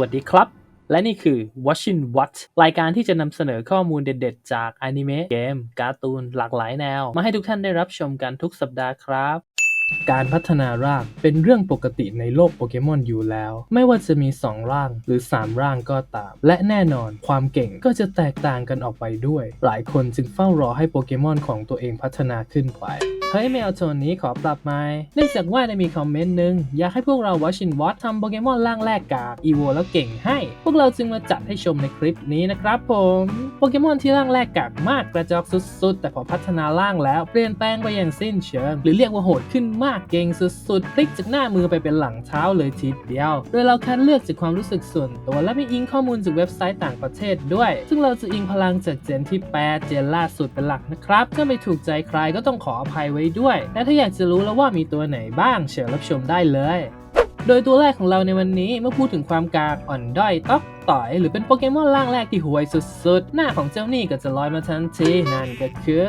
วัสดีครับ และนี่คือ Watching What รายการที่จะนำเสนอข้อมูลเด็ดๆ จากอนิเมะเกม การ์ตูนหลากหลายแนว มาให้ทุกท่านได้รับชมกันทุกสัปดาห์ครับ การพัฒนาร่างเป็นเรื่องปกติในโลกโปเกมอนอยู่แล้ว ไม่ว่าจะมี 2 ร่างหรือ 3 ร่างก็ตาม และแน่นอนความเก่งก็จะแตกต่างกันออกไปด้วย หลายคนจึงเฝ้ารอให้โปเกมอนของตัวเองพัฒนาขึ้นไปเฮ้ยไม่เอาโทนนี้ขอปรับไหมเนื่องจากว่าได้มีคอมเมนต์หนึ่งอยากให้พวกเรา Watching What ทำโปเกมอนร่างแรกกากอีโวแล้วเก่งให้ พวกเราจึงมาจัดให้ชมในคลิปนี้นะครับผมโปเกมอนที่ร่างแรกกากมากกระจอกสุดๆ แต่พอพัฒนาร่างแล้วเปลี่ยนแปลงไปอย่างสิ้นเชิง หรือเรียกว่าโหดขึ้นมากเก่งสุดๆ พลิกจากหน้ามือไปเป็นหลังเท้าเลยทีเดียว โดยเราคัดเลือกจากความรู้สึกส่วนตัวและไม่อิงข้อมูลจากเว็บไซต์ต่างประเทศด้วย ซึ่งเราจะอิงพลังจากเจนที่แปดเจนล่าสุดเป็นหลักนะครับ ถ้าไม่ถูกใจใครก็ต้องขออภัยไว้ด้วย และถ้าอยากจะรู้แล้วว่ามีตัวไหนบ้างเชิญรับชมได้เลย โดยตัวแรกของเราในวันนี้เมื่อพูดถึงความกากอ่อนด้อยต๊อก ต่อยหรือเป็นโปเกมอนร่างแรกที่ห่วยสุดๆ หน้าของเจ้านี่ก็จะลอยมาทันที นั่นก็คือ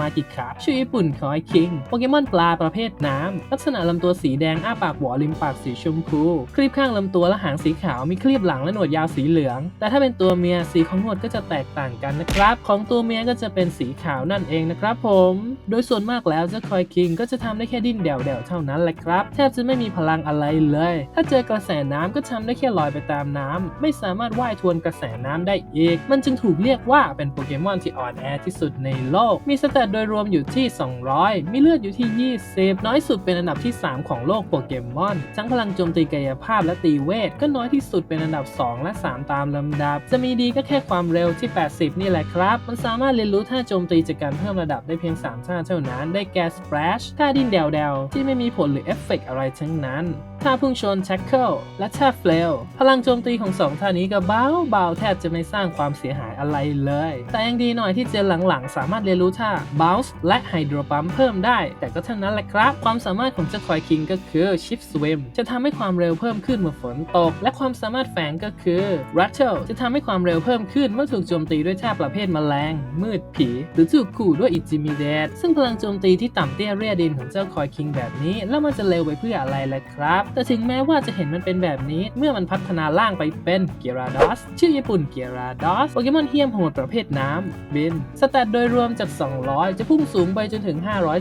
มากิครับชื่อญี่ปุ่นคอยคิง โปเกมอนปลาประเภทน้ำ ลักษณะลำตัวสีแดง อ้าปากหัวริมปากสีชมพู ครีบข้างลำตัวและหางสีขาว มีครีบหลังและหนวดยาวสีเหลือง แต่ถ้าเป็นตัวเมียสีของหนวดก็จะแตกต่างกันนะครับ ของตัวเมียก็จะเป็นสีขาวนั่นเองนะครับผม โดยส่วนมากแล้วเจ้าคอยคิงก็จะทำได้แค่ดิ้นเดี่ยวๆเท่านั้นแหละครับ แทบจะไม่มีพลังอะไรเลย ถ้าเจอกระแสน้ำก็ทำได้แค่ลอยไปตามน้ำไม่สามารถว่ายทวนกระแสน้ำได้อีก มันจึงถูกเรียกว่าเป็นโปเกมอนที่อ่อนแอที่สุดในโลก มีสเตตโดยรวมอยู่ที่ 200 มีเลือดอยู่ที่ 20 น้อยสุดเป็นอันดับที่ 3 ของโลกโปเกมอนทั้งพลังโจมตีกายภาพและตีเวท ก็น้อยที่สุดเป็นอันดับ 2 และ 3 ตามลำดับ จะมีดีก็แค่ความเร็วที่ 80 นี่แหละครับ มันสามารถเรียนรู้ท่าโจมตีจากการเพิ่มระดับได้เพียง 3 ท่าเท่านั้น ได้แก่ Splash ท่าดินเดวเดวที่ไม่มีผลหรือเอฟเฟกต์อะไรทั้งนั้น ท่าพุ่งชน Tackle และท่า Flail พลังโจมตีของ 2 ท่านี้ก็เบาเบาแทบจะไม่สร้างความเสียหายอะไรเลย แต่ยังดีหน่อยที่เจนหลังๆ สามารถเรียนรู้ท่า Bounce และ Hydro Pump เพิ่มได้ แต่ก็เท่านั้นแหละครับ ความสามารถของเจ้าคอยคิงก็คือ Shift Swim จะทำให้ความเร็วเพิ่มขึ้นเมื่อฝนตก และความสามารถแฝงก็คือ Rattle จะทำให้ความเร็วเพิ่มขึ้นเมื่อถูกโจมตีด้วยท่าประเภทแมลง มืดผี หรือถูกขู่ด้วย Intimidate ซึ่งพลังโจมตีที่ต่ำเตี้ยเรียดินของเจ้าคอยคิงแบบนี้ แล้วมันจะเร็วไปเพื่ออะไรล่ะครับ แต่ถึงแม้ว่าจะเห็นมันเป็นแบบนี้เมื่อมันพัฒนาร่างไปเป็นเกียยราดอสชื่อญี่ปุ่นเกียราดอสโปเกมอนเฮียมโหดประเภทน้ำบิน สแตทโดยรวมจาก 200 จะพุ่งสูงไปจนถึง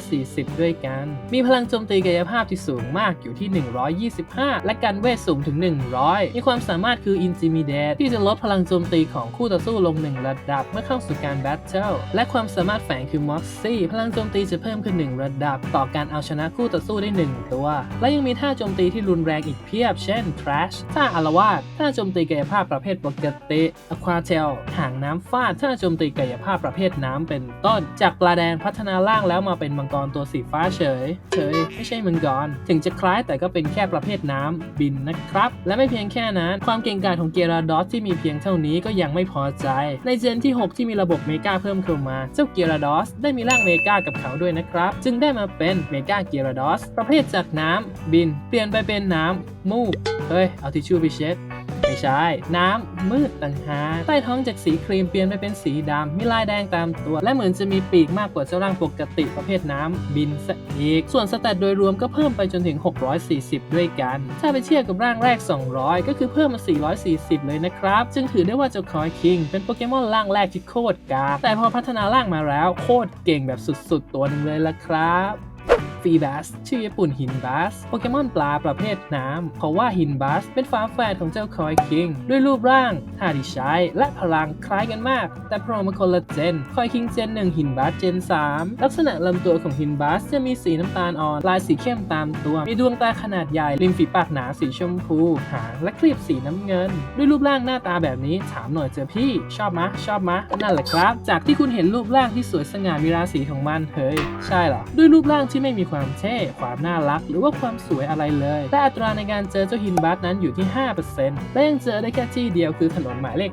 540 ด้วยกัน มีพลังโจมตีกายภาพที่สูงมากอยู่ที่ 125 และการเวทสูงถึง 100 มีความสามารถคือ Intimidate ที่จะลดพลังโจมตีของคู่ต่อสู้ลง 1 ระดับเมื่อเข้าสู่การแบทเทิลและความสามารถแฝงคือ Moxie พลังโจมตีจะเพิ่มขึ้น 1 ระดับ ต่อการเอาชนะคู่ต่อสู้ได้ 1 ตัว และยังมีท่าโจมตีที่รุนแรงอีกเพียบ เช่น Trash ท่าอารวาสท่าโจมตีกายภาพประเภทปกติ Aqua Tail หางน้ำฟาดท่าโจมตีกายภาพประเภทน้ำเป็นต้น จากปลาแดงพัฒนาร่างแล้วมาเป็นมังกรตัวสีฟ้าเฉย เฉย ไม่ใช่มังกร ถึงจะคล้ายแต่ก็เป็นแค่ประเภทน้ำบินนะครับ และไม่เพียงแค่นั้น ความเก่งกาจของเกราดอสที่มีเพียงเท่านี้ก็ยังไม่พอใจ ในเจนที่ 6 ที่มีระบบเมกาเพิ่มเข้ามา เจ้าเกราดอสได้มีร่างเมกากับเขาด้วยนะครับ จึงได้มาเป็นเมกาเกราดอสประเภทจากน้ำบิน เปลี่ยนไปเป็นน้ำมูกเฮ้ยเอาทิชชู่ไปเช็ด ไม่ใช่ น้ำมืดต่างหากใต้ท้องจากสีครีมเปลี่ยนไปเป็นสีดำมีลายแดงตามตัว และเหมือนจะมีปีกมากกว่าเจ้าร่างปกติประเภทน้ำบินซะอีก ส่วนสแตทโดยรวมก็เพิ่มไปจนถึง 640 ด้วยกัน ถ้าไปเทียบกับร่างแรก 200 ก็คือเพิ่มมา 440 เลยนะครับ จึงถือได้ว่าเจ้าคอยคิงเป็นโปเกมอนร่างแรกที่โคตรกาแต่พอพัฒนาร่างมาแล้วโคตรเก่งแบบสุดๆ ตัวหนึงเลยละครับ ฟีบัสชื่อญี่ปุ่นหินบัสโปเกมอนปลาประเภทน้ำเพราะว่าหินบัสเป็นฝาแฝดของเจ้าคอยคิง ด้วยรูปร่างท่าที่ใช้และพลังคล้ายกันมาก แต่โผล่มาคนละเจน คอยคิงเจน 1 หินบัสเจน 3 ลักษณะลำตัวของหินบัสจะมีสีน้ำตาลอ่อน ลายสีเข้มตามตัว มีดวงตาขนาดใหญ่ริมฝีปากหนาสีชมพู หางและครีบสีน้ำเงิน ด้วยรูปร่างหน้าตาแบบนี้ถามหน่อยเจอพี่ ชอบมะชอบมะนั่นแหละครับ จากที่คุณเห็นรูปร่างที่สวยสง่ามีราศีของมันเฮ้ยใช่เหรอด้วยรูปร่างที่ไม่มีความเท่ ความน่ารัก หรือว่าความสวยอะไรเลย แต่อัตราในการเจอเจ้าหินบัสนั้นอยู่ที่ 5%และยังเจอได้แค่ที่เดียวคือถนนหมายเลข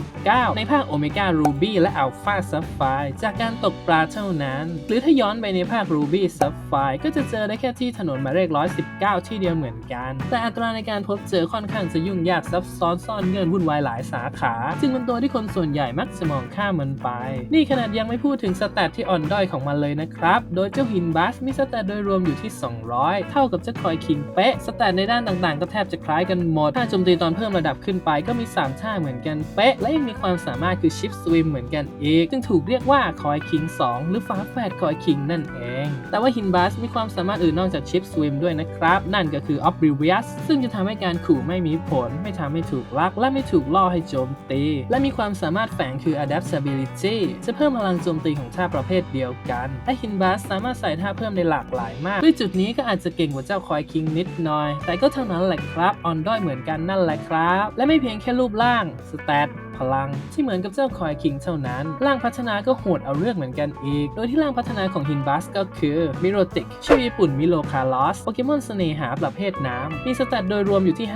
119 ในภาคโอเมก้ารูบี้และอัลฟาซัฟไฟจากการตกปลาเท่านั้น หรือถ้าย้อนไปในภาครูบี้ซัฟไฟก็จะเจอได้แค่ที่ถนนหมายเลข 119 ที่เดียวเหมือนกัน แต่อัตราในการพบเจอค่อนข้างจะยุ่งยากซับซ้อนซ่อนเงื่อนวุ่นวายหลายสาขาจึงเป็นตัวที่คนส่วนใหญ่มักจะมองข้ามมันไป นี่ขนาดยังไม่พูดถึงสแตทที่อ่อนด้อยของมันเลยนะครับ โดยเจ้าหินบัสมีสแตตทโดยรวมอยู่ที่ 200 เท่ากับเจ้าคอยคิงเป๊ะ สแตทในด้านต่างๆ ก็แทบจะคล้ายกันหมด ถ้าโจมตีตอนเพิ่มระดับขึ้นไปก็มี 3 ท่าเหมือนกันเป๊ะ และยังมีความสามารถคือชิปสวิมเหมือนกันอีก ซึ่งถูกเรียกว่าคอยคิง 2 หรือฟ้าแฝดคอยคิงนั่นเอง แต่ว่าฮินบัสมีความสามารถอื่นนอกจากชิปสวิมด้วยนะครับ นั่นก็คือ Oblivious ซึ่งจะทำให้การขู่ไม่มีผล ไม่ทำให้ถูกลัก และไม่ถูกล่อให้โจมตี และมีความสามารถแฝงคือ Adaptability จะเพิ่มพลังโจมตีของท่าประเภทเดียวกันและฮินบัสสามารถใส่ท่าเพิ่มได้หลากหลายมาก ด้วยจุดนี้ก็อาจจะเก่งกว่าเจ้าคอยคิงนิดหน่อย แต่ก็เท่านั้นแหละครับ ออนด้อยเหมือนกันนั่นแหละครับ และไม่เพียงแค่รูปร่างสเตต พลัง ที่เหมือนกับเจ้าคอยคิงเท่านั้น ร่างพัฒนาก็โหดเอาเรื่องเหมือนกันอีก โดยที่ร่างพัฒนาของฮินบัสก็คือมิโรติกชื่อญี่ปุ่นมิโลคาลอสโปเกมอนเสน่หาประเภทน้ำมีสแตทโดยรวมอยู่ที่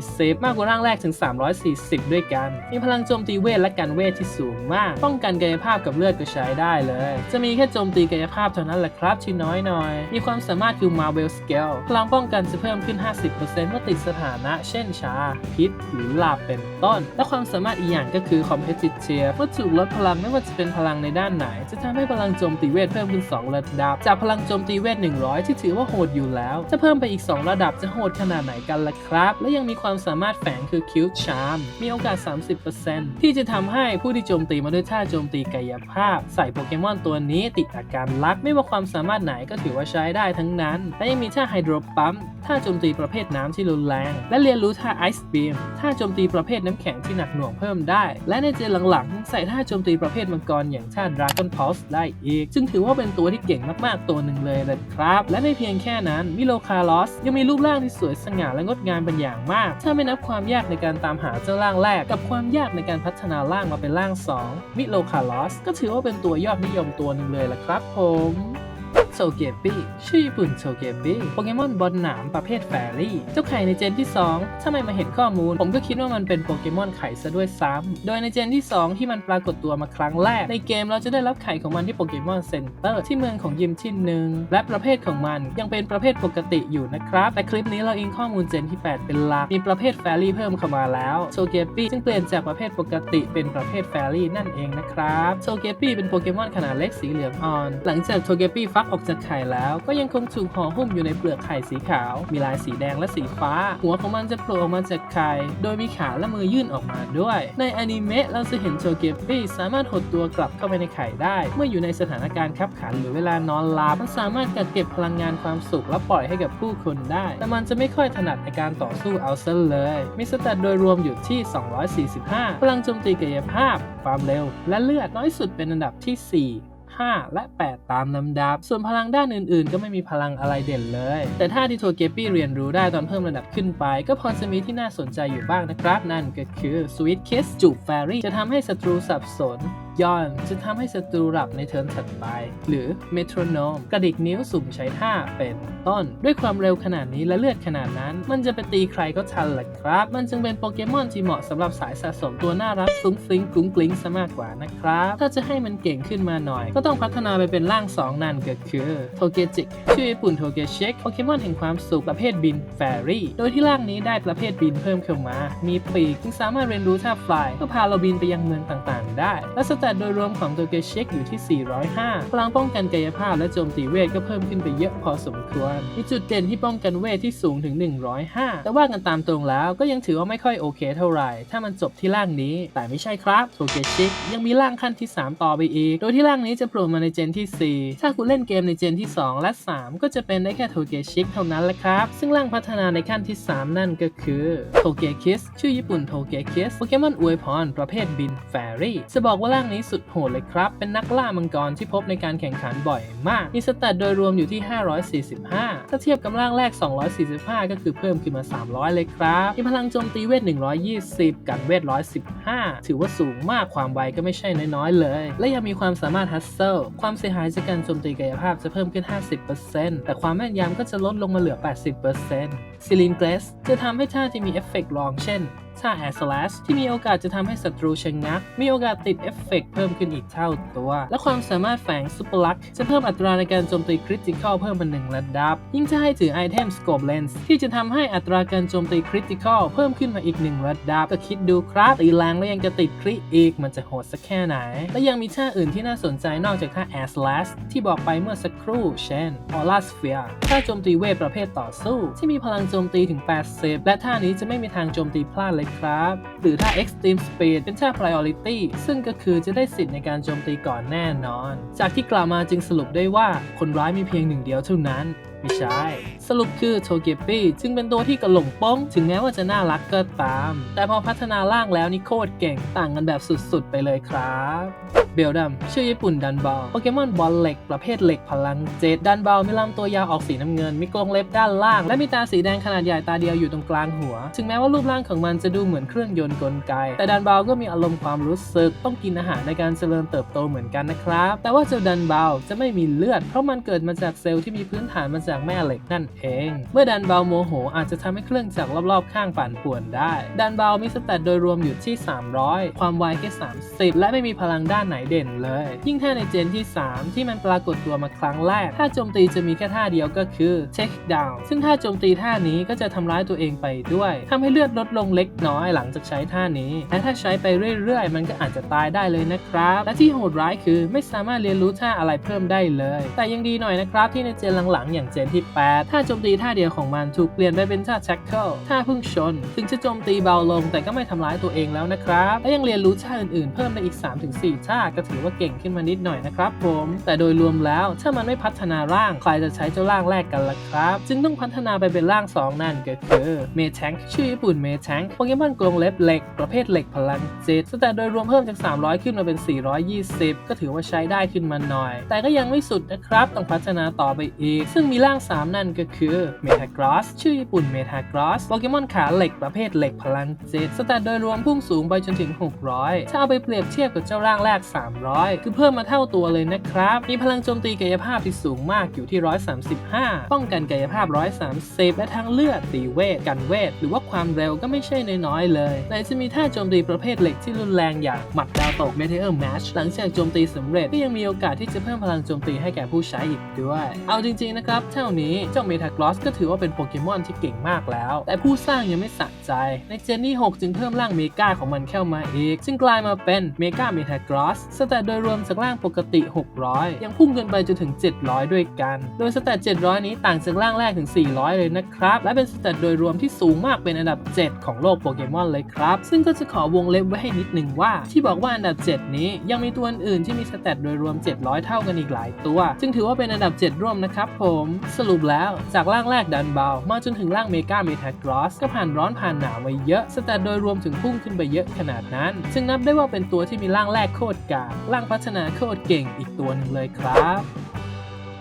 540 มากกว่าร่างแรกถึง 340 ด้วยกัน มีพลังโจมตีเวทและการเวทที่สูงมาก ป้องกันกายภาพกับเลือดก็ใช้ได้เลย จะมีแค่โจมตีกายภาพเท่านั้นแหละครับที่น้อยหน่อย มีความสามารถคือ Marvel Scale พลังป้องกันจะเพิ่มขึ้น 50%เมื่อติดสถานะ เช่นชา พิษ หรือลาบเป็นต้น และความสามารถอีกอย่างก็คือ Competitive เมื่อถูกลดพลังไม่ว่าจะเป็นพลังในด้านไหน จะทำให้พลังโจมตีเวทเพิ่มขึ้น 2 ระดับ จากพลังโจมตีเวท 100 ที่ถือว่าโหดอยู่แล้ว จะเพิ่มไปอีก 2 ระดับจะโหดขนาดไหนกันล่ะครับ และยังมีความสามารถแฝงคือ Cute Charm มีโอกาส 30%ที่จะทำให้ผู้ที่โจมตีมาด้วยท่าโจมตีกายภาพ ใส่โปเกมอนตัวนี้ติดอาการลักไม่ว่าความสามารถไหนก็ถือว่าใช้ได้ทั้งนั้น และยังมีท่าไฮโดรปั๊มท่าโจมตีประเภทน้ำที่รุนแรง และเรียนรู้ท่าไอซ์บีมท่าโจมตีประเภทน้ำแข็งที่หนักหน่วงเพิ่มได้ และในเจนหลังๆใส่ท่าโจมตีประเภทมังกรอย่างท่า Dragon Pulse ได้อีกจึงถือว่าเป็นตัวที่เก่งมากๆตัวหนึ่งเลยเลยครับ และไม่เพียงแค่นั้นมิโลคาร์ลอสยังมีรูปร่างที่สวยสง่าและงดงามเป็นอย่างมาก ถ้าไม่นับความยากในการตามหาเจ้าร่างแรก กับความยากในการพัฒนาร่างมาเป็นร่าง 2 มิโลคาร์ลอสก็ถือว่าเป็นตัวยอดนิยมตัวหนึ่งเลยละครับผม โชเกปี้ชื่อญี่ปุ่นโชเกปี้โปเกมอนบอลหนามประเภทแฟรี่เจ้าไข่ในเจนที่ 2 ถ้าไม่มาเห็นข้อมูล ผมก็คิดว่ามันเป็นโปเกมอนไข่ซะด้วยซ้ำโดยในเจนที่ 2 ที่มันปรากฏตัวมาครั้งแรก ในเกมเราจะได้รับไข่ของมันที่โปเกมอนเซ็นเตอร์ที่เมืองของยิมที่หนึ่งและประเภทของมันยังเป็นประเภทปกติอยู่นะครับแต่คลิปนี้เราอิงข้อมูลเจนที่ 8 เป็นหลักมีประเภทแฟรี่เพิ่มเข้ามาแล้วโชเกปี้จึงเปลี่ยนจากประเภทปกติเป็นประเภทแฟรี่นั่นเองนะครับโชเกปี้เป็นโปเกมอนขนาดเล็กสีเหลืองอ่อน หลังจากโชเกปี้ฟักออกจากไข่แล้วก็ยังคงถูกห่อหุ้มอยู่ในเปลือกไข่สีขาว มีลายสีแดงและสีฟ้า หัวของมันจะโผล่ออกมาจากไข่ โดยมีขาและมือยื่นออกมาด้วย ในอนิเมะเราจะเห็นโชเกปี้สามารถหดตัวกลับเข้าไปในไข่ได้ เมื่ออยู่ในสถานการณ์ขับขันหรือเวลานอนหลับมันสามารถกักเก็บพลังงานความสุขและปล่อยให้กับผู้คนได้ แต่มันจะไม่ค่อยถนัดในการต่อสู้เอาซะเลย มีสแตโดยรวมอยู่ที่ 245 พลังโจมตีกายภาพ ความเร็ว และเลือดน้อยสุดเป็นอันดับที่ 4 5 และ 8 ตามลำดับ ส่วนพลังด้านอื่นๆ ก็ไม่มีพลังอะไรเด่นเลย แต่ท่าที่โทเกปี้เรียนรู้ได้ตอนเพิ่มระดับขึ้นไป ก็พอจะมีที่น่าสนใจอยู่บ้างนะครับ นั่นก็คือสวิตคิสจูบแฟรี่จะทำให้ศัตรูสับสน ย้อนจะทำให้ศัตรูหลับในเทิร์นถัดไป หรือเมโทรโนมกระดิกนิ้วสุ่มใช้ท่าเป็นต้น ด้วยความเร็วขนาดนี้และเลือดขนาดนั้น มันจะไปตีใครก็ทันแหละครับ มันจึงเป็นโปเกมอนที่เหมาะสำหรับสายสะสมตัวน่ารักฟุ้งฟิ้งกุ้งกลิ้งซะมากกว่านะครับ ถ้าจะให้มันเก่งขึ้นมาหน่อย ก็ต้องพัฒนาไปเป็นร่าง 2 นั่นก็คือโทเกจิกชื่อญี่ปุ่นโทเกเชกโปเกมอนแห่งความสุขประเภทบินแฟรี่ โดยที่ร่างนี้ได้ประเภทบินเพิ่มเข้ามา มีปีกจึงสามารถเรียนรู้ท่าฟลายเพื่อพาเราบินไปยังเมืองต่างๆ ได้ และสแตทโดยรวมของโทเกเชกอยู่ที่ 405 พลังป้องกันกายภาพและโจมตีเวทก็เพิ่มขึ้นไปเยอะพอสมควร มีจุดเด่นที่ป้องกันเวทที่สูงถึง 105 แต่ว่ากันตามตรงแล้วก็ยังถือว่าไม่ค่อยโอเคเท่าไหร่ ถ้ามันจบที่ร่างนี้ แต่ไม่ใช่ครับโทเกชิกยังมีร่างขั้นที่ 3 ต่อไปอีก โดยที่ร่างนี้จะโผล่มาในเจนที่ 4 ถ้าคุณเล่นเกมในเจนที่ 2 และ 3 ก็จะเป็นได้แค่โทเกชิกเท่านั้นแหละครับ ซึ่งร่างพัฒนาในขั้นที่ 3 นั่นก็คือโทเกคิสชื่อญี่ปุ่นโทเกคิสโปเกมอนอวยพรประเภทบินแฟรี่จะบอกว่าร่างนี้สุดโหดเลยครับ เป็นนักล่ามังกรที่พบในการแข่งขันบ่อยมาก มีสแตทโดยรวมอยู่ที่ 545 ถ้าเทียบกับร่างแรก 245 ก็คือเพิ่มขึ้นมา 300 เลยครับ มีพลังโจมตีเวท 120 กันเวท 115 ถือว่าสูงมาก ความไวก็ไม่ใช่น้อยๆเลย และยังมีความสามารถฮัสเซิล ความเสียหายจากการโจมตีกายภาพจะเพิ่มขึ้น 50%แต่ความแม่นยำก็จะลดลงมาเหลือ 80%ซิลินเกรสจะทำให้ท่าที่มีเอฟเฟกต์รองเช่น ท่า Air Slash ที่มีโอกาสจะทำให้ศัตรูชะงัก มีโอกาสติดเอฟเฟกต์เพิ่มขึ้นอีกเท่าตัว และความสามารถแฝง Super Luck จะเพิ่มอัตราในการโจมตีคริติคอลเพิ่มมาหนึ่งระดับ ยิ่งถ้าให้ถือไอเทม Scope Lens ที่จะทำให้อัตราการโจมตีคริติคอลเพิ่มขึ้นมาอีกหนึ่งระดับ ก็คิดดูครับตีแรงแล้วยังจะติดคริอีกมันจะโหดสักแค่ไหน และยังมีท่าอื่นที่น่าสนใจนอกจากท่า Air Slash ที่บอกไปเมื่อสักครู่ เช่น Aura Sphere ท่าโจมตีเวทประเภทต่อสู้ ที่มีพลังโจมตีถึง 80 และท่านี้จะไม่มีทางโจมตีพลาดเลยครับ หรือถ้า Extreme Speed เป็นท่า Priority ซึ่งก็คือจะได้สิทธิ์ในการโจมตีก่อนแน่นอน จากที่กล่าวมาจึงสรุปได้ว่าคนร้ายมีเพียงหนึ่งเดียวเท่านั้น ไม่ใช่ สรุปคือโทเกปี้จึงเป็นตัวที่กระหลงป้อง ถึงแม้ว่าจะน่ารักก็ตาม แต่พอพัฒนาร่างแล้วนี่โคตรเก่งต่างกันแบบสุดๆ ไปเลยครับเบลดัมชื่อญี่ปุ่นดันบอลโปเกมอนบอลเหล็กประเภทเหล็กพลังเจ็ดดันบอลมีลำตัวยาวออกสีน้ำเงิน มีกรงเล็บด้านล่าง และมีตาสีแดงขนาดใหญ่ตาเดียวอยู่ตรงกลางหัว ถึงแม้ว่ารูปร่างของมันจะดูเหมือนเครื่องยนต์กลไก แต่ดันบอลก็มีอารมณ์ความรู้สึก ต้องกินอาหารในการเจริญเติบโตเหมือนกันนะครับ แต่ว่าเจ้าดันบอลจะไม่มีเลือด เพราะมันเกิดมาจากเซลล์ที่มีพื้นฐานมาจากแม่เหล็กนั่นเอง เมื่อดันเบอลโมโห อาจจะทำให้เครื่องจักรรอบๆ ข้างปั่นป่วนได้ ดันเบอลมีสแตทโดยรวมอยู่ที่ 300 ความไวแค่ 30 และไม่มีพลังด้านไหนเด่นเลย ยิ่งถ้าในเจนที่ 3 ที่มันปรากฏตัวมาครั้งแรก ถ้าโจมตีจะมีแค่ท่าเดียวก็คือ Take Down ซึ่งถ้าโจมตีท่านี้ก็จะทำร้ายตัวเองไปด้วยทำให้เลือดลดลงเล็กน้อยหลังจากใช้ท่านี้ และถ้าใช้ไปเรื่อยๆ มันก็อาจจะตายได้เลยนะครับ และที่โหดร้ายคือไม่สามารถเรียนรู้ท่าอะไรเพิ่มได้เลย แต่ยังดีหน่อยนะครับที่ในเจนหลังๆอย่างเจนที่ 8 ถ้าโจมตีท่าเดียวของมันถูกเปลี่ยนไปเป็นท่า Tackle ท่าพุ่งชน ถึงจะโจมตีเบาลงแต่ก็ไม่ทำร้ายตัวเองแล้วนะครับ และยังเรียนรู้ท่าอื่นๆ เพิ่มได้อีก 3-4 ท่าก็ถือว่าเก่งขึ้นมานิดหน่อยนะครับผม แต่โดยรวมแล้วถ้ามันไม่พัฒนาร่าง ใครจะใช้เจ้าร่างแรกกันล่ะครับ จึงต้องพัฒนาไปเป็นร่าง 2 นั่นก็คือเมทังชื่อญี่ปุ่นเมทังโปเกมอนกรงเล็บเหล็กประเภทเหล็กพลังจิตแต่โดยรวมเพิ่มจาก 300 ขึ้นมาเป็น 420 ก็ถือว่าใช้ได้ขึ้นมาหน่อย แต่ก็ยังไม่สุดนะครับต้องพัฒนาต่อไปอีก ซึ่งมีร่างาง 3 นั่นก็คือเมทากรอสชื่อญี่ปุ่นเมทากรอสโปเกมอนขาเหล็กประเภทเหล็กพลังจิตสแตทโดยรวมพุ่งสูงไปจนถึง 600 ถ้าเอาไปเปรียบเทียบกับเจ้าร่างแรก 300 คือเพิ่มมาเท่าตัวเลยนะครับ มีพลังโจมตีกายภาพที่สูงมากอยู่ที่ 135 ป้องกันกายภาพ 130 และทั้งเลือดตีเวท กันเวท หรือว่าความเร็วก็ไม่ใช่น้อยๆเลยไหนจะมีท่าโจมตีประเภทเหล็กที่รุนแรงอย่างหมัดดาวตก Meteor Mash หลังจากโจมตีสำเร็จก็ยังมีโอกาสที่จะเพิ่มพลังโจมตีให้แก่ผู้ใช้อีกด้วย เอาจริงๆนะครับเท่านี้เจ้าเมทากลอสก็ถือว่าเป็นโปเกมอนที่เก่งมากแล้ว แต่ผู้สร้างยังไม่สะใจ ในเจนนี่ 6 จึงเพิ่มร่างเมกาของมันเข้ามาอีก ซึ่งกลายมาเป็นเมกาเมทากลอสสแตทโดยรวมจากร่างปกติ 600 ยังพุ่งขึ้นไปจนถึง 700 ด้วยกัน โดยสแตท700 นี้ต่างจากร่างแรกถึง 400 เลยนะครับ และเป็นสแตทโดยรวมที่สูงมากเป็นอันดับ 7 ของโลกโปเกมอนเลยครับ ซึ่งก็จะขอวงเล็บไว้ให้นิดหนึ่งว่า ที่บอกว่าอันดับ 7 นี้ยังมีตัวอื่นที่มีสแตทโดยรวม 700 เท่ากันอีกหลายตัว จึงถือว่าเป็นอันดับ 7 ร่วมนะครับผมสรุปแล้วจากร่างแรกดันเบา มาจนถึงร่างเมกาเมทากรอสก็ผ่านร้อนผ่านหนาวมาเยอะสแตทโดยรวมถึงพุ่งขึ้นไปเยอะขนาดนั้น ซึ่งนับได้ว่าเป็นตัวที่มีร่างแรกโคตรกากร่างพัฒนาโคตรเก่งอีกตัวหนึ่งเลยครับ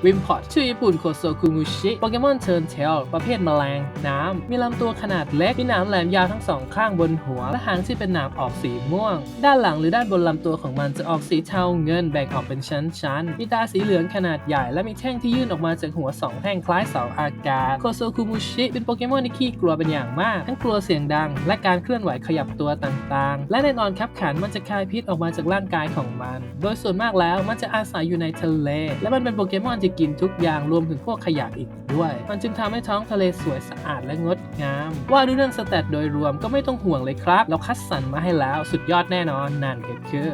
วิมพอตชื่อญี่ปุ่นโคโซคุมุชิโปเกมอนเทิร์นเทลประเภทแมลง น้ำ มีลำตัวขนาดเล็ก มีหนามแหลมยาวทั้งสองข้างบนหัว และหางที่เป็นหนามออกสีม่วง ด้านหลังหรือด้านบนลำตัวของมันจะออกสีเทาเงินแบ่งออกเป็นชั้นๆ มีตาสีเหลืองขนาดใหญ่ และมีแท่งที่ยื่นออกมาจากหัวสองแท่งคล้ายเสาอากาศโคโซคุมุชิเป็นโปเกมอนที่ขี้กลัวเป็นอย่างมาก ทั้งกลัวเสียงดัง และการเคลื่อนไหวขยับตัวต่างๆ และแน่นอนครับขันมันจะคายพิษออกมาจากร่างกายของมัน โดยส่วนมากแล้วมันจะอาศัยอยู่ในทะเล และมันเป็นโปเกมอนที่กินทุกอย่างรวมถึงพวกขยะอีกด้วย มันจึงทำให้ท้องทะเลสวยสะอาดและงดงาม ว่าด้วยเรื่องสแตทโดยรวมก็ไม่ต้องห่วงเลยครับ เราคัดสรรมาให้แล้วสุดยอดแน่นอนนั่นก็คือ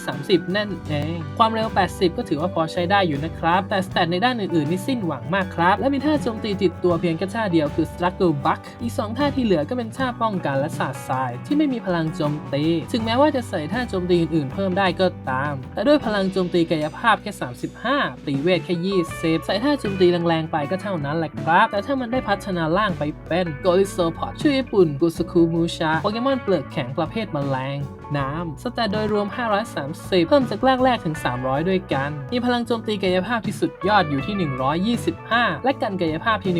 230 นั่นเอง ความเร็ว 80 ก็ถือว่าพอใช้ได้อยู่นะครับ แต่สแตทในด้านอื่นๆนี่สิ้นหวังมากครับ และมีท่าโจมตีติดตัวเพียงแค่ท่าเดียวคือ Struggle Buck อีก 2 ท่าที่เหลือก็เป็นท่าป้องกันและสาดทราย ที่ไม่มีพลังโจมตี ถึงแม้ว่าจะใส่ท่าโจมตีอื่นๆ เพิ่มได้ก็ตาม แต่ด้วยพลังโจมตีกายภาพแค่ 35 ตีเวทแค่20 ใส่ท่าโจมตีแรงๆไปก็เท่านั้นแหละครับ แต่ถ้ามันได้พัฒนาล่างไปเป็นโกลิโซพอดชื่อญี่ปุ่นกุสคุมูชาโปเกมอนเปลือกแข็งประเภทแมลงน้ำสแตทโดยรวม 530 เพิ่มจากแรกแรกๆถึง 300 ด้วยกัน มีพลังโจมตีกายภาพที่สุดยอดอยู่ที่ 125 และกันกายภาพที่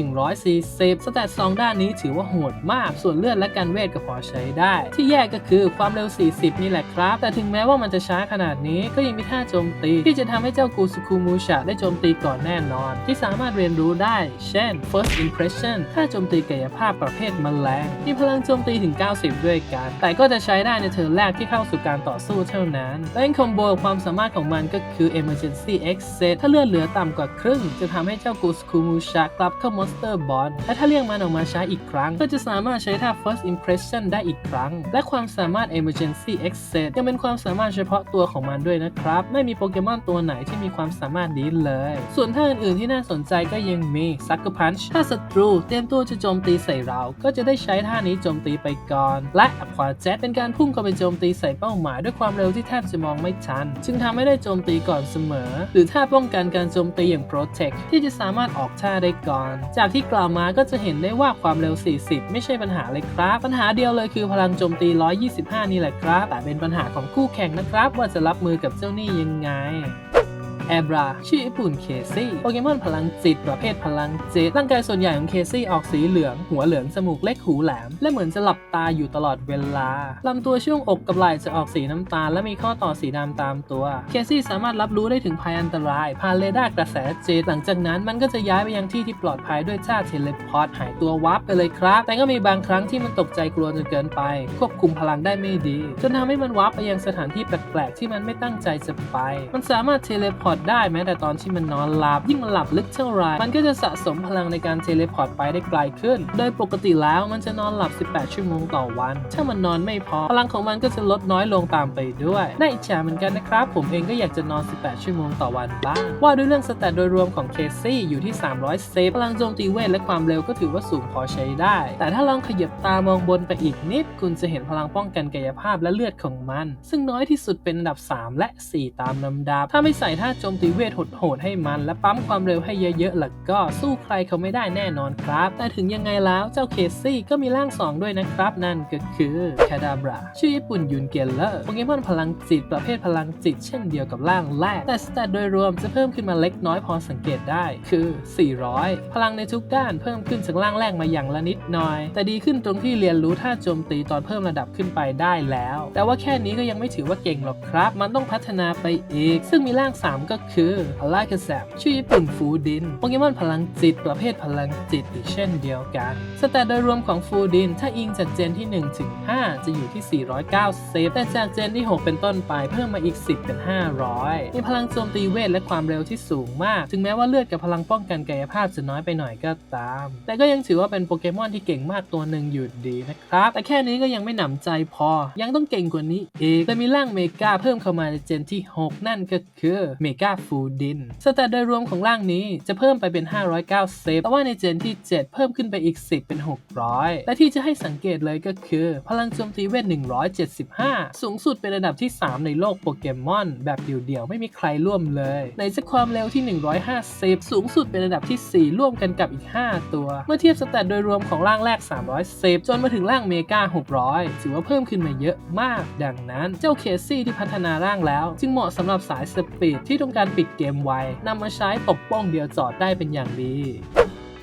140 สแตทสองด้านนี้ถือว่าโหดมาก ส่วนเลือดและการเวทก็พอใช้ได้ ที่แย่ก็คือความเร็ว 40 นี่แหละครับ แต่ถึงแม้ว่ามันจะช้าขนาดนี้ก็ยังมีท่าโจมตี ที่จะทำให้เจ้ากูสุคุมูชะได้โจมตีก่อนแน่นอน ที่สามารถเรียนรู้ได้ เช่น first impression ท่าโจมตีกายภาพประเภทแมลงมีพลังโจมตีถึง 90 ด้วยกัน แต่ก็จะใช้ได้ในเทิร์นแรกที่เข้าสู่การต่อสู้เท่านั้นและคอมโบความสามารถของมันก็คือ emergency exit ถ้าเลือดเหลือต่ำกว่าครึ่ง จะทำให้เจ้ากูสคุมูชะกลับเข้ามอนสเตอร์บอลและถ้าเรียกมันออกมาใช้อีกครั้ง ก็จะสามารถใช้ท่า first impression ได้อีกครั้ง และความสามารถ emergency exit ยังเป็นความสามารถเฉพาะตัวของมันด้วยนะครับ ไม่มีโปเกมอนตัวไหนที่มีความสามารถนี้เลย ส่วนท่าอื่นๆที่น่าสนใจก็ยังมี sucker punch ถ้าศัตรูเตรียมตัวจะโจมตีใส่เรา ก็จะได้ใช้ท่านี้โจมตีไปก่อน และ aqua jet เป็นการพุ่งเข้าไปโจมตีใส่เป้าหมายด้วยความเร็วที่แทบจะมองไม่ชัน จึงทำให้ได้โจมตีก่อนเสมอ หรือท่าป้องกันการโจมตีอย่าง protect ที่จะสามารถออกท่าได้ก่อน จากที่กล่าวมาก็จะเห็นได้ว่าความเร็ว 40 ไม่ใช่ปัญหาเลยครับ ปัญหาเดียวเลยคือพลังโจมตี 125 นี่แหละครับแต่เป็นปัญหาของคู่แข่งนะครับ ว่าจะรับมือกับเจ้านี่ยังไง แอบราชื่อญี่ปุ่นเคซี่โปเกมอนพลังจิต ประเภทพลังจิตร่างกายส่วนใหญ่ของเคซี่ออกสีเหลือง หัวเหลืองจมูกเล็กหูแหลม และเหมือนจะหลับตาอยู่ตลอดเวลาลำตัวช่วงอกกับไหล่จะออกสีน้ำตาล และมีข้อต่อสีดำตามตัว เคซี่สามารถรับรู้ได้ถึงภัยอันตรายผ่านเรดาร์กระแสจิตหลังจากนั้นมันก็จะย้ายไปยังที่ที่ปลอดภัยด้วยท่าเทเลพอร์ตหายตัววับไปเลยครับ แต่ก็มีบางครั้งที่มันตกใจกลัวจนเกินไป ควบคุมพลังได้ไม่ดีจนทำให้มันวับไปยังสถานที่แปลกๆที่มันไม่ตั้งใจจะไป มันสามารถเทเลพอร์ตได้แม้แต่ตอนที่มันนอนหลับ ยิ่งมันหลับลึกเท่าไรมันก็จะสะสมพลังในการเทเลพอร์ตไปได้ไกลขึ้น โดยปกติแล้วมันจะนอนหลับ 18 ชั่วโมงต่อวัน ถ้ามันนอนไม่พอ พลังของมันก็จะลดน้อยลงตามไปด้วย น่าอิจฉาเหมือนกันนะครับ ผมเองก็อยากจะนอน 18 ชั่วโมงต่อวันบ้าง ว่าด้วยเรื่องสแตทโดยรวมของเคซี่อยู่ที่ 300 เซฟ พลังโจมตีเวทและความเร็วก็ถือว่าสูงพอใช้ได้ แต่ถ้าลองขยับตามองบนไปอีกนิด คุณจะเห็นพลังป้องกันกายภาพและเลือดของมัน ซึ่งน้อยที่สุดเป็นอันดับ 3 และ 4 ตามลำดับ ถ้าไม่ใส่ท่าโจมตีเวทโหดๆให้มัน และปั๊มความเร็วให้เยอะๆล่ะก็สู้ใครเขาไม่ได้แน่นอนครับ แต่ถึงยังไงแล้วเจ้าเคซี่ก็มีร่าง2ด้วยนะครับ นั่นก็คือแคดาบราชื่อญี่ปุ่นยุนเกลเลอร์โปเกมอนพลังจิตประเภทพลังจิต เช่นเดียวกับร่างแรก แต่สแตทโดยรวมจะเพิ่มขึ้นมาเล็กน้อยพอสังเกตได้คือ 400 พลังในทุกด้านเพิ่มขึ้นจากร่างแรกมาอย่างละนิดหน่อย แต่ดีขึ้นตรงที่เรียนรู้ท่าโจมตีตอนเพิ่มระดับขึ้นไปได้แล้ว แต่ว่าแค่นี้ก็ยังไม่ถือว่าเก่งหรอกครับ มันต้องพัฒนาไปอีก ซึ่งมีร่าง 3 ก็คือพลาคาแซบชื่อญี่ปุ่นฟูดิน โปเกมอนพลังจิต ประเภทพลังจิตอีกเช่นเดียวกัน สแตทโดยรวมของฟูดิน ถ้าอิงจากเจนที่ 1 ถึง 5 จะอยู่ที่ 490แต่จากเจนที่ 6 เป็นต้นไปเพิ่มมาอีก 10 เป็น 500 มีพลังโจมตีเวทและความเร็วที่สูงมาก ถึงแม้ว่าเลือดกับพลังป้องกันกายภาพจะน้อยไปหน่อยก็ตาม แต่ก็ยังถือว่าเป็นโปเกมอนที่เก่งมากตัวหนึ่งอยู่ดีนะครับ แต่แค่นี้ก็ยังไม่หนำใจพอ ยังต้องเก่งกว่านี้อีกและมีร่างเมกาเพิ่มเข้ามาในเจนที่ 6 นั่นก็คือเมกาฟูดินสแตทโดยรวมของร่างนี้จะเพิ่มไปเป็น 590 แต่ว่าในเจนที่ 7 เพิ่มขึ้นไปอีก 10 เป็น 600 และที่จะให้สังเกตเลยก็คือ พลังโจมตีเวท 175 สูงสุดเป็นระดับที่ 3 ในโลกโปเกมอน แบบเดี่ยวๆ ไม่มีใครร่วมเลย ในจะความเร็วที่ 150 สูงสุดเป็นระดับที่ 4 ร่วมกันกับอีก 5 ตัว เมื่อเทียบสแตทโดยรวมของร่างแรก 310 จนมาถึงร่างเมกา600 ถือว่าเพิ่มขึ้นมาเยอะมาก ดังนั้นเจ้าเคซี่ที่พัฒนาร่างแล้ว จึงเหมาะสำหรับสายสปีดที่องการปิดเกมไว นำมาใช้ตบป้องเดียวจอดได้เป็นอย่างดี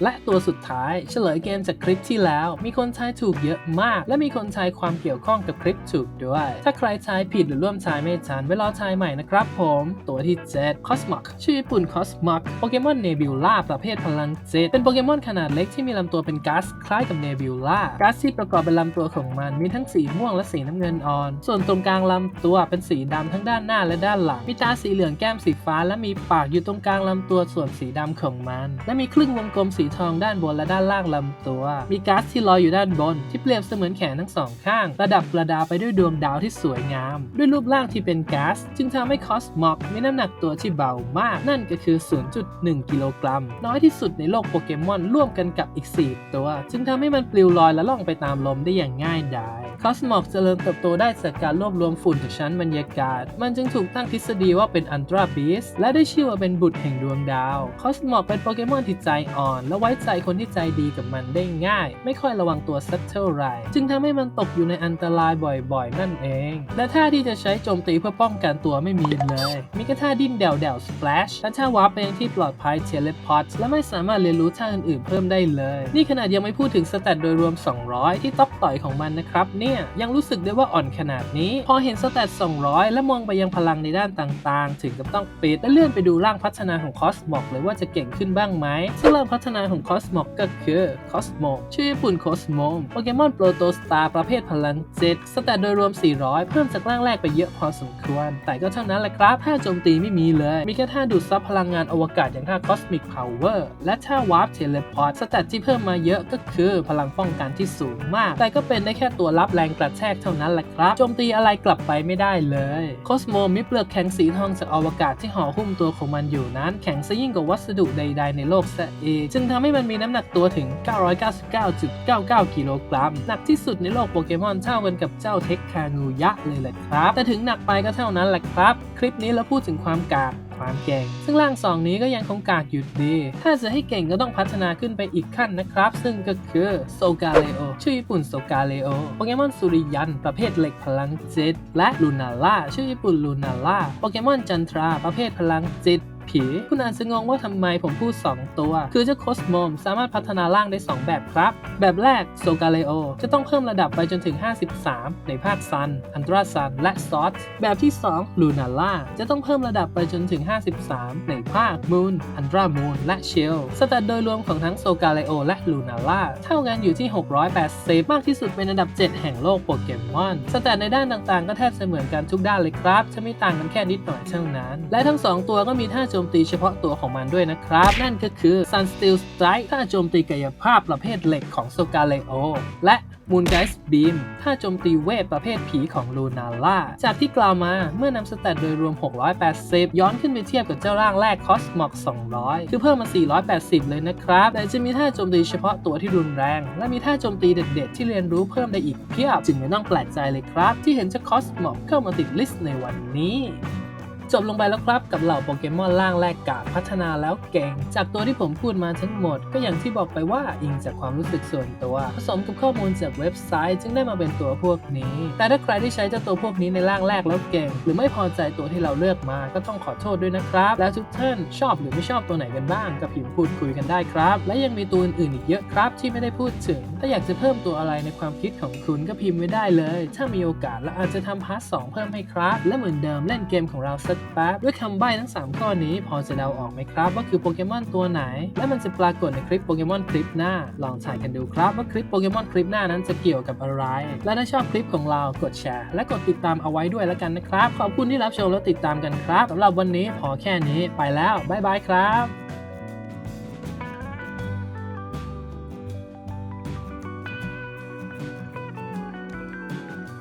และตัวสุดท้ายเฉลยเกมจากคลิปที่แล้ว มีคนทายถูกเยอะมาก และมีคนทายความเกี่ยวข้องกับคลิปถูกด้วย ถ้าใครทายผิดหรือร่วมทายไม่ทันไว้รอทายใหม่นะครับผม ตัวที่ 7 Cosmog ชื่อญี่ปุ่น Cosmog โปเกมอนเนบิวล่าประเภทพลังเจ็ตเป็นโปเกมอนขนาดเล็กที่มีลำตัวเป็นก๊าซคล้ายกับเนบิวล่าก๊าซที่ประกอบเป็นลำตัวของมันมีทั้งสีม่วงและสีน้ำเงินอ่อน ส่วนตรงกลางลำตัวเป็นสีดำทั้งด้านหน้าและด้านหลังมีตาสีเหลืองแก้มสีฟ้า และมีปากอยู่ตรงกลางลำตัวส่วนสีดำของมัน และมีครึ่งวงกลมสีทองด้านบนและด้านล่างลำตัว มีก๊าซที่ลอยอยู่ด้านบน ที่เปรียบเสมือนแขนทั้งสองข้าง ระดับประดาไปด้วยดวงดาวที่สวยงาม ด้วยรูปร่างที่เป็นก๊าซจึงทำให้คอสมอกมีน้ำหนักตัวที่เบามาก นั่นก็คือ 0.1 กิโลกรัม น้อยที่สุดในโลกโปเกมอนร่วมกันกับอีก 4 ตัว จึงทำให้มันปลิวลอยและล่องไปตามลมได้อย่างง่ายดายคอสมอกเจริญเติบโตได้จากการรวบรวมฝุ่นจากชั้นบรรยากาศ มันจึงถูกตั้งทฤษฎีว่าเป็นอันตราบีสและได้ชื่อว่าเป็นบุตรแห่งดวงดาว คอสมอกเป็นโปเกมอนที่ใจอ่อนและไว้ใจคนที่ใจดีกับมันได้ง่าย ไม่ค่อยระวังตัวสักเท่าไหร่ จึงทำให้มันตกอยู่ในอันตรายบ่อยๆ นั่นเอง และท่าที่จะใช้โจมตีเพื่อป้องกันตัวไม่มีเลย มีแค่ท่าดิ้นเดี่ยวๆ splash และท่าวาร์ปไปยังที่ปลอดภัย teleport และไม่สามารถเรียนรู้ท่าอื่นๆ เพิ่มได้เลย นี่ขนาดยังไม่พูดถึงสแตทโดยรวม 200 ที่ท็อปต่อยของมันนะครับเนี่ยยังรู้สึกได้ว่าอ่อนขนาดนี้ พอเห็นสแตท200 และมองไปยังพลังในด้านต่างๆ ถึงกับต้องปิดและเลื่อนไปดูร่างพัฒนาของคอสมอกเลยว่าจะเก่งขึ้นบ้างไหมซึ่งร่างพัฒนาของคอสมอกก็คือคอสโมชื่อญี่ปุ่นคอสโมโปเกมอนโปรโตสตาร์ประเภทพลังเจ็ดสแตทโดยรวม 400 เพิ่มจากร่างแรกไปเยอะพอสมควร แต่ก็เท่านั้นแหละครับท่าโจมตีไม่มีเลย มีแค่ท่าดูดซับพลังงานอวกาศอย่างท่า Cosmic Power และท่าวาร์ปเทเลพอร์สแตทที่เพิ่มมาเยอะก็คือพลังป้องกันที่สูงมาก แต่ก็เป็นได้แค่ตัวรับแรงกระแทกเท่านั้นแหละครับโจมตีอะไรกลับไปไม่ได้เลยคอสโมมีเปลือกแข็งสีทองจากอวกาศที่ห่อหุ้มตัวของมันอยู่นั้น แข็งซะยิ่งกว่าวัสดุใด ๆ ในโลกซะเองจึงททำให้มันมีน้ำหนักตัวถึง 999.99 กิโลกรัม หนักที่สุดในโลกโปเกมอนเท่ากันกับเจ้าเทคคางูยะเลยแหละครับ แต่ถึงหนักไปก็เท่านั้นแหละครับ คลิปนี้เราพูดถึงความกากความเก่ง ซึ่งร่างสองนี้ก็ยังคงกากอยู่ดี ถ้าจะให้เก่งก็ต้องพัฒนาขึ้นไปอีกขั้นนะครับ ซึ่งก็คือโซกาเลโอ ชื่อญี่ปุ่นโซกาเลโอ โปเกมอนสุริยัน ประเภทเหล็กพลังจิต และลูนาล่า ชื่อญี่ปุ่นลูนาล่า โปเกมอนจันทรา ประเภทพลังจิต ผี คุณอาจจะงงว่าทำไมผมพูด 2 ตัว คือเจ้าโคสโมมสามารถพัฒนาร่างได้ 2 แบบครับ แบบแรกโซกาเลโอจะต้องเพิ่มระดับไปจนถึง 53 ในภาคซัน อันตราซัน และซอสแบบที่ 2 ลูนาล่าจะต้องเพิ่มระดับไปจนถึง 53 ในภาคมูนอันตรามูนและเชลสแตทโดยรวมของทั้งโซกาเลโอและลูนาล่าเท่ากันอยู่ที่ 680 มากที่สุดเป็นอันดับ 7 แห่งโลกโปเกมอนสแตทในด้านต่างๆ ก็แทบจะเหมือนกันทุกด้านเลยครับ จะไม่ต่างกันแค่นิดหน่อยเท่านั้น และทั้ง 2 ตัวก็มีท่าโจมตีเฉพาะตัวของมันด้วยนะครับ นั่นก็คือ Sun Steel Strike ท่าโจมตีกายภาพประเภทเหล็กของโซกาเลโอและ Moon Geist Beam ท่าโจมตีเวทประเภทผีของลูนาล่า จากที่กล่าวมาเมื่อนำสแตทโดยรวม 680 ย้อนขึ้นไปเทียบกับเจ้าร่างแรก Cosmog 200 คือเพิ่มมา 480 เลยนะครับ แต่จะมีท่าโจมตีเฉพาะตัวที่รุนแรง และมีท่าโจมตีเด็ดๆ ที่เรียนรู้เพิ่มได้อีกเพียบ จึงไม่ต้องแปลกใจเลยครับ ที่เห็นเจ้า Cosmog เข้ามาติดลิสต์ในวันนี้ จบลงไปแล้วครับกับเหล่าโปเกมอนร่างแรกกาพัฒนาแล้วเก่ง จากตัวที่ผมพูดมาทั้งหมด ก็อย่างที่บอกไปว่าอิงจากความรู้สึกส่วนตัว ผสมกับข้อมูลจากเว็บไซต์ จึงได้มาเป็นตัวพวกนี้ แต่ถ้าใครที่ใช้เจ้าตัวพวกนี้ในร่างแรกแล้วเก่ง หรือไม่พอใจตัวที่เราเลือกมาก็ต้องขอโทษด้วยนะครับ แล้วทุกท่านชอบหรือไม่ชอบตัวไหนกันบ้างก็พิมพ์พูดคุยกันได้ครับ และยังมีตัวอื่นอีกเยอะครับที่ไม่ได้พูดถึง ถ้าอยากจะเพิ่มตัวอะไรในความคิดของคุณก็พิมพ์ไว้ได้เลย ถ้ามีโอกาสและอาจจะทำพาร์ทสองเพิ่มให้ครับ และเหมือนเดิมเล่นเกมของเราสักแป๊บด้วยคำใบ้ทั้ง 3 ข้อนี้ พอจะเดาออกไหมครับ ว่าคือโปเกมอนตัวไหน และมันจะปรากฏในคลิปโปเกมอนคลิปหน้า ลองถ่ายกันดูครับว่าคลิปโปเกมอนคลิปหน้านั้นจะเกี่ยวกับอะไร และถ้าชอบคลิปของเรากดแชร์ และกดติดตามเอาไว้ด้วยแล้วกันนะครับ ขอบคุณที่รับชมและติดตามกันครับสำหรับวันนี้พอแค่นี้ไปแล้วบ๊ายบายครับ